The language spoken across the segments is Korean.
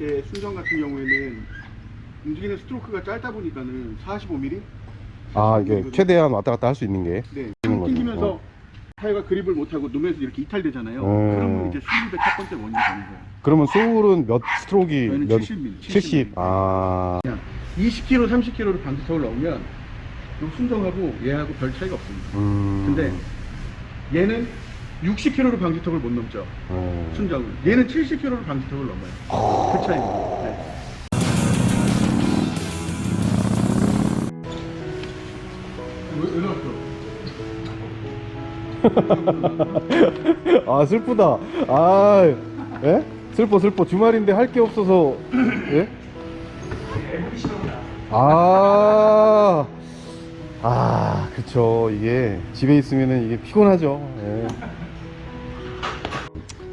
제 순정 같은 경우에는 움직이는 스트로크가 짧다 보니까는 45mm? 아 이게 최대한 왔다 갔다 할 수 있는 게 네. 거죠. 튕기면서 어. 타이어가 그립을 못하고 누면서 이렇게 이탈되잖아요. 음. 그러면 이제 수입의 첫 번째 원인이 되는 거예요. 그러면 소울은 몇 스트로크 저희는 몇 70mm. 70. 아 20km, 30km를 방지턱을 넘으면 요 순정하고 얘하고 별 차이가 없습니다. 음. 근데 얘는 60km로 방지턱을 못 넘죠. 음. 순정은. 얘는 70km로 방지턱을 넘어요. 그 차이입니다. 네. 왜, 왜 나왔어? 아 슬프다. 아 예? 슬퍼 슬퍼 주말인데 할 게 없어서 예? 아. 아, 그쵸. 이게 집에 있으면은 이게 피곤하죠. 예.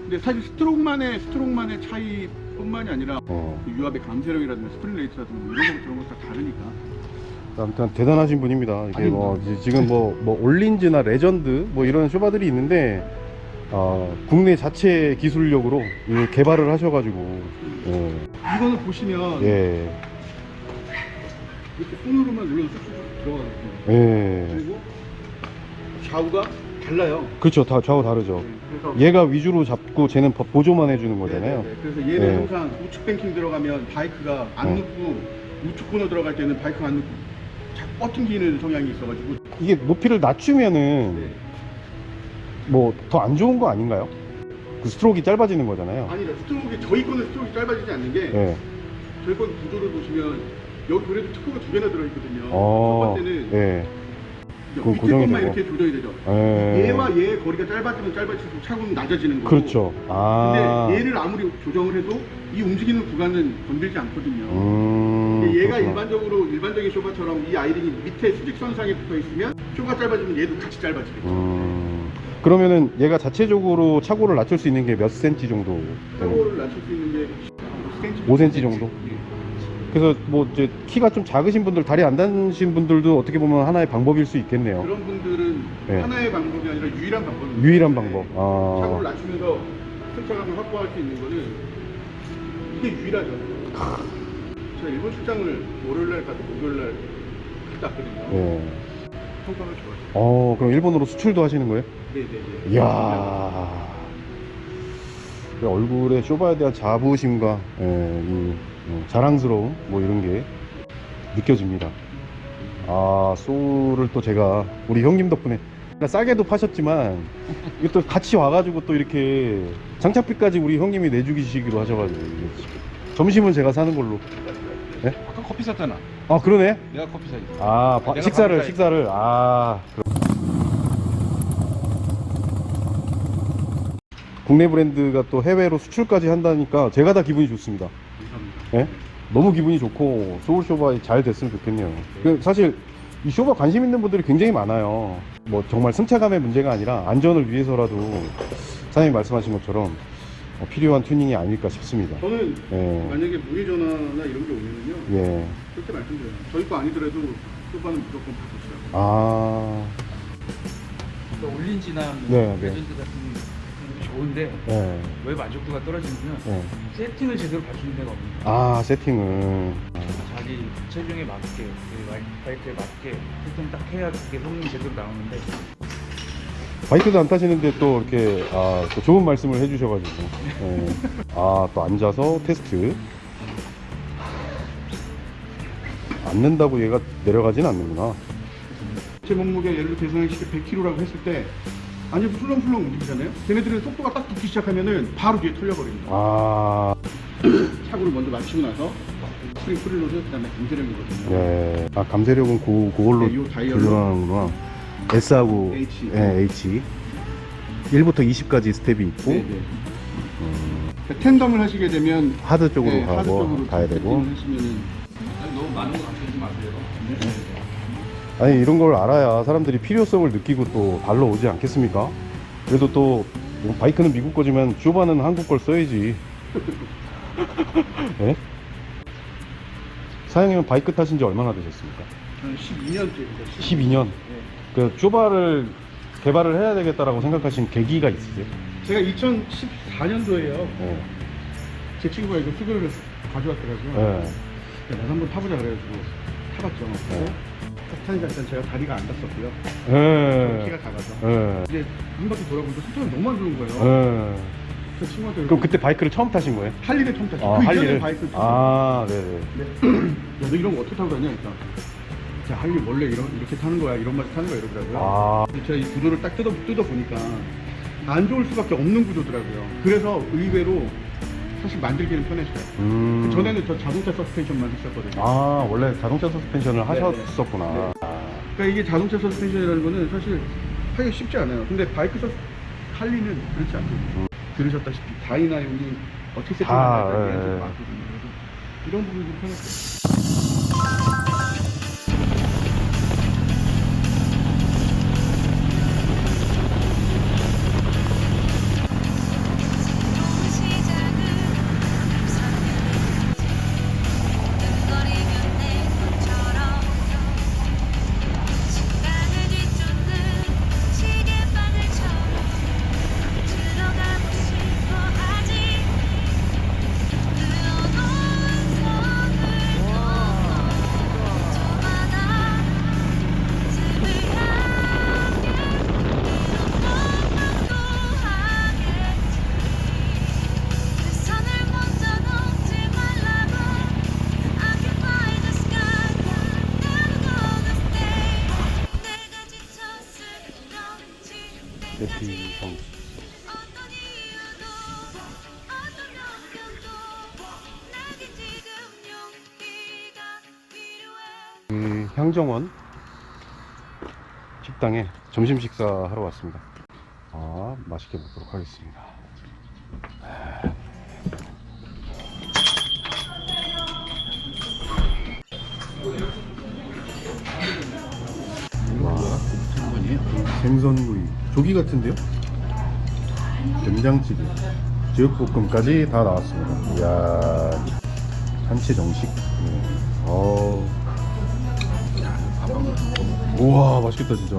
근데 사실 스트로크만의 스트로크만의 차이뿐만이 아니라 어. 유압의 감쇄력이라든가 스프링 레이트라든가 이런 거 그런 거다 다르니까. 아무튼 대단하신 분입니다. 이게 뭐 아닙니다. 지- 지금 뭐, 뭐 올린즈나 레전드 뭐 이런 쇼바들이 있는데 어, 국내 자체 기술력으로 이 개발을 하셔가지고 예. 이거는 보시면 예. 이렇게 손으로만 쑥쑥 들어가거든요. 예. 그리고 좌우가 달라요. 그렇죠. 다 좌우 다르죠. 그래서 얘가 위주로 잡고 쟤는 보- 보조만 해주는 거잖아요. 네네네. 그래서 얘는 네. 항상 우측 뱅킹 들어가면 바이크가 안 어. 눕고 우측 코너 들어갈 때는 바이크가 안 눕고 자꾸 뻗팅기는 성향이 있어가지고 이게 높이를 낮추면은 네. 뭐 더 안 좋은 거 아닌가요? 그 스트로크가 짧아지는 거잖아요. 아니라 스트로크 저희 거는 스트로크 짧아지지 않는 게 예. 저희 건 구조를 보시면 여기 그래도 특허가 두 개나 들어있거든요. 어. 첫 번째는 예. 그 밑에 고정이 것만 되고. 이렇게 조정이 되죠. 예. 얘와 얘의 거리가 짧아지면 짧아질수록 차고는 낮아지는 거고. 그렇죠. 아. 근데 얘를 아무리 조정을 해도 이 움직이는 구간은 건들지 않거든요. 음. 근데 얘가 그렇구나. 일반적으로 일반적인 쇼바처럼 이 아이링이 밑에 수직선상에 붙어 있으면 쇼가 짧아지면 얘도 같이 짧아지겠죠. 음. 그러면은 얘가 자체적으로 차고를 낮출 수 있는 게몇 센치 정도? 되는? 차고를 낮출 수 있는 게 5cm. 5cm 정도? 예. 그래서 뭐 이제 키가 좀 작으신 분들, 다리 안 닿으신 분들도 어떻게 보면 하나의 방법일 수 있겠네요. 그런 분들은 네. 하나의 방법이 아니라 유일한 방법입니다. 유일한 방법. 아. 차고를 낮추면서 승차감을 확보할 수 있는 거는 이게 유일하죠. 제가 일본 출장을 월요일날 가서 목요일날 갔다 왔거든요. 예. 평가가 좋았어요. 어, 그럼 일본으로 수출도 하시는 거예요? 네네네. 이야. 그 얼굴에 쇼바에 대한 자부심과 예, 이 어, 자랑스러움 뭐 이런 게 느껴집니다. 아 소울을 또 제가 우리 형님 덕분에 싸게도 파셨지만 또 같이 와가지고 또 이렇게 장착비까지 우리 형님이 내주시기로 하셔가지고 점심은 제가 사는 걸로. 아까 커피 샀잖아. 아 그러네. 내가 커피 사지. 아 바- 식사를 식사를 아 그럼. 국내 브랜드가 또 해외로 수출까지 한다니까 제가 다 기분이 좋습니다. 예? 너무 기분이 좋고 소울 쇼바 잘 됐으면 좋겠네요. 그 사실 이 쇼바 관심 있는 분들이 굉장히 많아요. 뭐 정말 승차감의 문제가 아니라 안전을 위해서라도 사장님 말씀하신 것처럼 어, 필요한 튜닝이 아닐까 싶습니다. 저는 예. 만약에 무회전화나 이런 게 오면은요. 예. 그렇게 말씀드려요. 저희 거 아니더라도 소바는 무조건 바꾸시라고. 아. 올린 지나 뭐 네, 네. 레전드 같은 좋은데 예. 왜 만족도가 떨어지냐면 예. 세팅을 제대로 봐주는 데가 없는 거야. 아 세팅은. 자기 체중에 맞게 그 바이- 바이크에 맞게 세팅 딱 해야 그게 성능이 제대로 나오는데 바이크도 안 타시는데 또 이렇게 아, 또 좋은 말씀을 해주셔가지고 예. 아또 앉아서 테스트 앉는다고 얘가 내려가진 않는구나 제 몸무게 예를 들어 대성형시켜 100kg라고 했을 때 아니 풀렁풀렁 움직이잖아요. 걔네들은 속도가 딱 붙기 시작하면은 바로 뒤에 털려버립니다. 아 차고를 먼저 맞추고 나서 스프링 프릴로드 그다음에 감쇄력이거든요. 예. 아 감쇄력은 그, 그걸로 네, 요 다이얼로. 조절하는구나 S하고 H. 예, H 1부터 20까지 스텝이 있고 네 네. 그러니까 텐덤을 하시게 되면 하드 쪽으로 네, 하드 가고 쪽으로 가야 되고 하시면은 너무 많은 거. 아니 이런 걸 알아야 사람들이 필요성을 느끼고 또 달러 오지 않겠습니까? 그래도 또뭐 바이크는 미국 거지만 쇼바는 한국 걸 써야지. 예? 사장님은 바이크 타신 지 얼마나 되셨습니까? 한 12년째입니다. 12년. 네. 그 쇼바를 개발을 해야 되겠다라고 생각하신 계기가 있으세요? 제가 2014년도에요. 예. 제 친구가 이거 수교를 가져왔더라고요. 네. 야, 나도 한번 타보자 그래가지고 타봤죠. 네. 딱 타니까 일단 제가 다리가 안 닿았고요. 예. 키가 작아서. 예. 이제 한 바퀴 돌아보니까 속도가 너무 안 좋은 거예요. 예. 그 친구한테 그럼 그때 바이크를 처음 타신 거예요? 할리를 처음 탔어요. 아, 그 할리를. 이전에 바이크 아, 네네. 야, 너 이런 거 어떻게 타고 다녀? 그러니까 자, 할리 원래 이런, 이렇게 타는 거야, 이런 맛에 타는 거야 이러더라고요. 아, 제가 이 구조를 딱 뜯어, 뜯어 보니까 안 좋을 수밖에 없는 구조더라고요. 그래서 의외로 사실 만들기는 편했어요. 음. 그 전에는 저 자동차 서스펜션만 했었거든요. 아, 원래 자동차 서스펜션을 네, 네. 하셨었구나. 네. 아. 그러니까 이게 자동차 서스펜션이라는 거는 사실 하기가 쉽지 않아요. 근데 바이크 서스 할리는 그렇지 않거든요. 음. 들으셨다시피 다이나 용이 어떻게 다, 세팅하는지 예, 좀 예. 봤거든요. 그래서 이런 부분이 좀 편했어요. 때까지 네티 성. 어떤 이유도 어떤 변명도 내게 지금 용기가 필요해 그 향정원 식당에 점심 식사 하러 왔습니다. 아, 맛있게 먹도록 하겠습니다. 와, 생선구이. 조기 같은데요? 된장찌개, 제육볶음까지 다 나왔습니다. 이야, 한채 정식. 네. 어. 우와 맛있겠다 진짜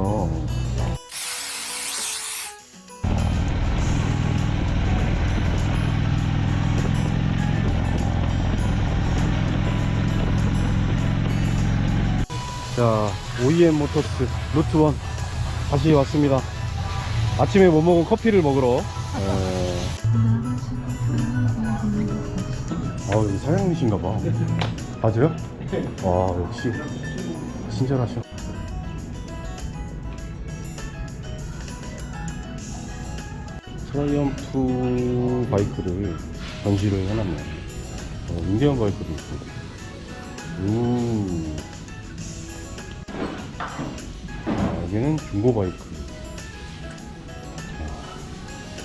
자 OEM 모터스 루트 1 다시 왔습니다 아침에 못 먹은 커피를 먹으러. 에... 아 여기 사장님이신가 봐. 맞아요? 와 역시. 친절하셔. 트라이엄프 바이크를 전시를 해놨네요. 어, 인디언 바이크도 있고. 음. 아, 여기는 중고 바이크. 자,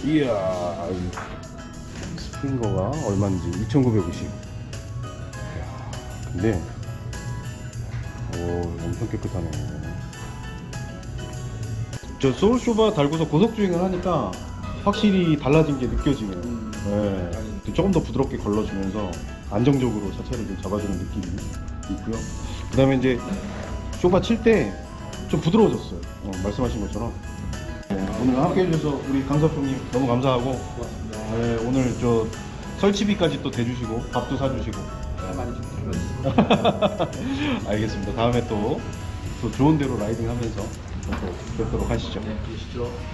이야 이 스프링거가 얼마인지 2950 이야, 근데 오 엄청 깨끗하네. 저 소울쇼바 달고서 고속주행을 하니까 확실히 달라진 게 느껴지네요 네. 조금 더 부드럽게 걸러주면서 안정적으로 차체를 좀 잡아주는 느낌이 있고요. 그 다음에 이제 쇼바 칠 때 좀 부드러워졌어요. 어, 말씀하신 것처럼. 네, 오늘 함께 해주셔서 우리 강사표님 너무 감사하고 네, 오늘 저 설치비까지 또 대주시고 밥도 사주시고 알겠습니다. 다음에 또, 또 좋은 데로 라이딩 하면서 또 뵙도록 하시죠.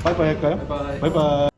바이바이 할까요? 바이바이.